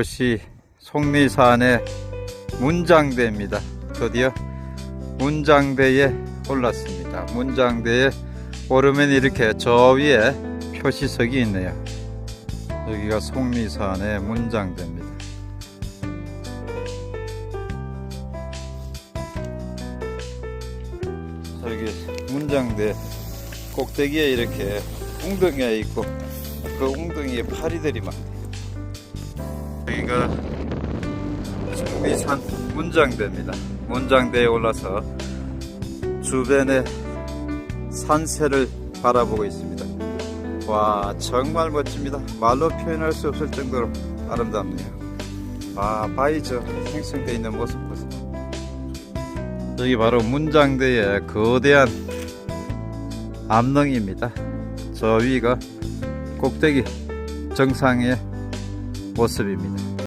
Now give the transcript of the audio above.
이것이 속리산의 문장대입니다. 드디어 문장대에 올랐습니다. 문장대에 오르면 이렇게 저 위에 표시석이 있네요. 여기가 속리산의 문장대입니다. 저기 문장대 꼭대기에 이렇게 웅덩이가 있고 그 웅덩이에 파리들이 많네요. 여기가 속리산 문장대입니다. 문장대에 올라서 주변의 산세를 바라보고 있습니다. 와 정말 멋집니다. 말로 표현할 수 없을 정도로 아름답네요. 아 바위저 생성되어 있는 모습 보세요. 여기 바로 문장대의 거대한 암릉입니다. 저 위가 꼭대기 정상의 모습입니다.